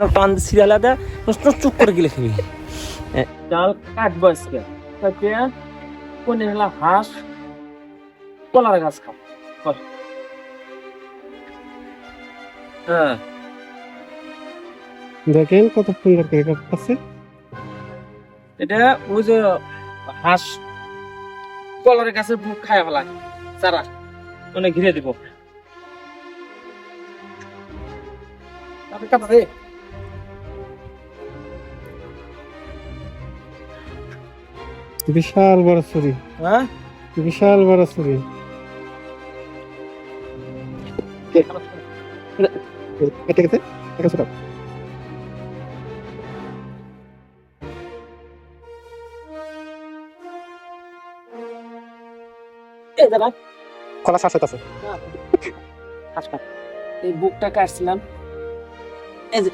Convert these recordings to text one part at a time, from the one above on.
টান সিরিয়াল আদা চুপ করে গেলে খাবি ডাল কাটবো আজকে। কাটে কোন হলা হাঁস কলার গাছ খাও হ্যাঁ। দেখেন কত সুন্দর করে কাটতেছে এটা ওই যে হাঁস কলার গাছের বুক খায় ফেলা। চারা। মানে ঘিরে দিব। তারপরে কাটা বিশাল বড় ছুরি। হ্যাঁ? বিশাল বড় ছুরি। কেটে একটা ছোট কলা শ্বাস হইতাছে। এই বুকটা কাটছিলাম। এই যে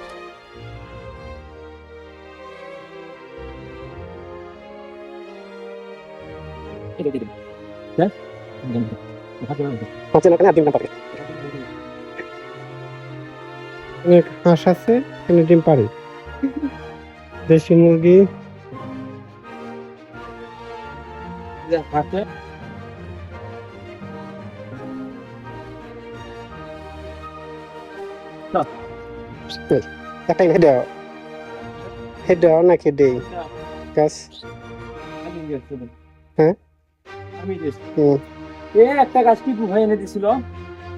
হ্যাঁ? ডিম পারে অনেক হাঁস আছে এখানে ডিম পারে দেশি মুরগি। হাতে একটা হেডে হেডে নাকি দেই? গাছ। হ্যাঁ? এ একটা গাছ কি বুঝাই এনে দিছিল?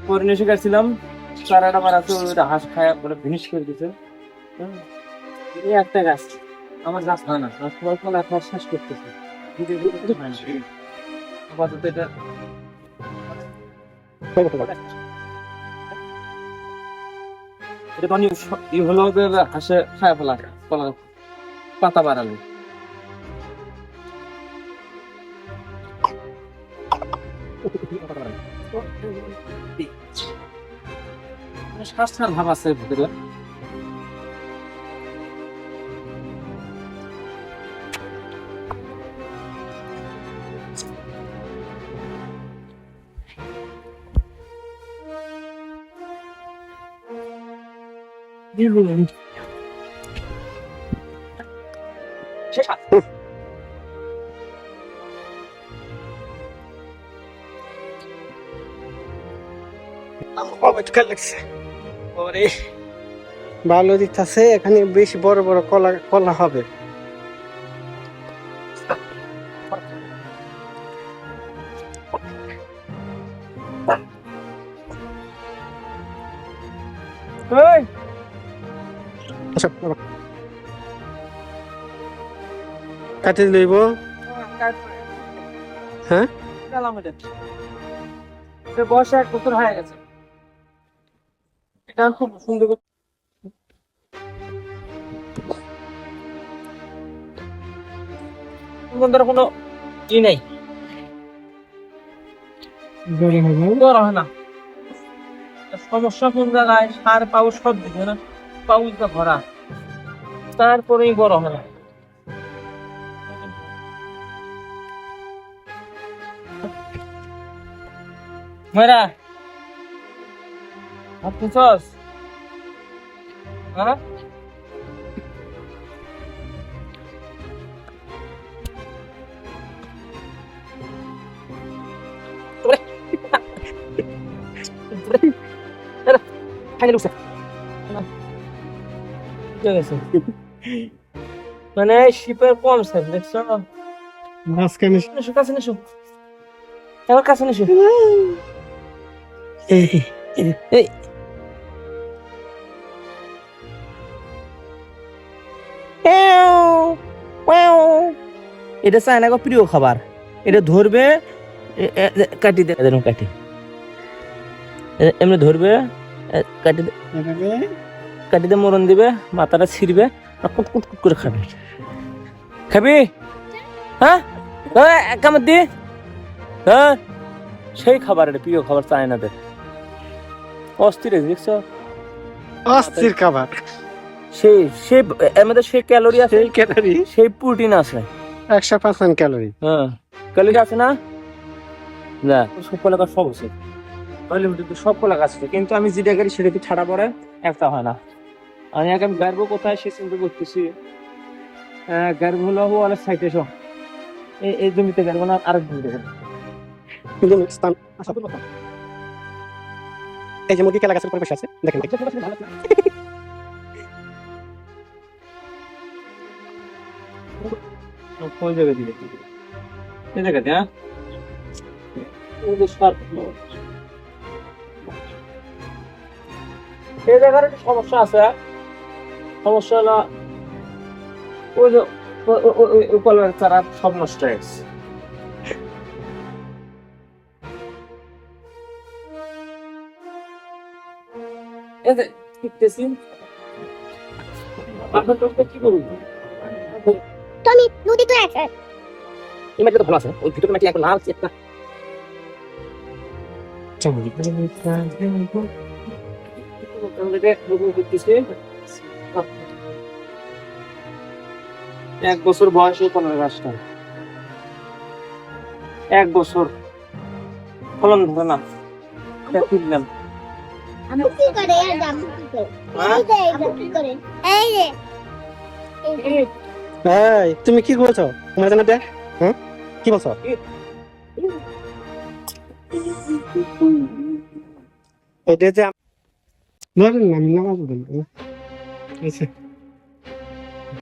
পরে গেছিলাম চারাটা মারাতে ওটা হাঁস খায় বলে ফিনিশ করে দিছে। এই একটা গাছ। আমার গাছ হয় না। আর তোমার ফল এখন শেষ করতেছে। আপাতত এটা এটা হলো হাঁসে খায় ফেলা পাতা বাড়ালে শ্বাসটার ভাব আছে ভিতরে শেষ ভালো দিতেছে এখানে বেশ বড় বড় কলা কলা হবে। আচ্ছা। কাটি লইব। হ্যাঁ? গেলাম এটা। এটা বয়স এক বছর হয়ে গেছে। এটা খুব সুন্দর বন্ধুরা কোনো ই নেই? বড় হবে বড় হয় না। সমস্যা কোন জায়গায়? সার পাউস সব দিকে না। পাউসটা ভরা। তারপরেই বড় হয় না। ময়রা। ভাত খাইছস? হ্যাঁ? মানে শিপের কম স্যার দেখছ? মাঝখানে নেশো কাছে নেশো আমার কাছে নেশো এই এই এটা চায়না গো প্রিয় খাবার। এটা ধরবে কাটি দে এরকম কাটি। এমনি ধরবে কাটি কাটি দিয়ে মরণ দিবে মাথাটা ছিঁড়বে কুট কুট কুট করে খাবে। খাবি? হ্যাঁ? কামড় দি। হ্যাঁ সেই খাবার এটা প্রিয় খাবার চায়নাদের অস্থির দেখছ? অস্থির খাবার। সেই সেই এর মধ্যে সেই ক্যালোরি আছে। সেই ক্যালোরি। সেই প্রোটিন আছে। একশো পার্সেন্ট ক্যালোরি। হ্যাঁ। ক্যালোরি আছে না? না। সব কলা গাছ সব আছে। টয়লেট সব কলা গাছ আছে। কিন্তু আমি যেটা করি সেটা কি ছাড়া পরে একটা হয় না। আমি আগে আমি গাড়বো কোথায় সে চিন্তা করতেছি। গাড়বো হলো অনেক সাইটে সব এই এই জমিতে গাড়বো না আরেক জমিতে গাড়বো কিন্তু স্থান আশা করি কথা। এই যে মুরগি কেলা গাছের পরিবেশ আছে। দেখেন। কোন জায়গায় দিলে এই জায়গাতে হ্যাঁ? এই জায়গার একটা সমস্যা আছে। সমস্যা হলো ওই যে কলের চারা সব নষ্ট হয়ে গেছে। আপনার চোখটা কি করুন টমি নদী তো আছে এই মাটিটা তো ভালো আছে ওই ভিতরে নাকি একটা লাল একটা। এক বছর বয়স পনেরো গাছটা। এক বছর। ফলন ধরে না। এটা তুললাম আমি কি করে আর দাম কি করে এই যে এই কি করে এই যে তুমি কি বলছো? তোমার জানা দেখ। হ্যাঁ কি বলছো? এটা যে না না আমি নামাজ বলি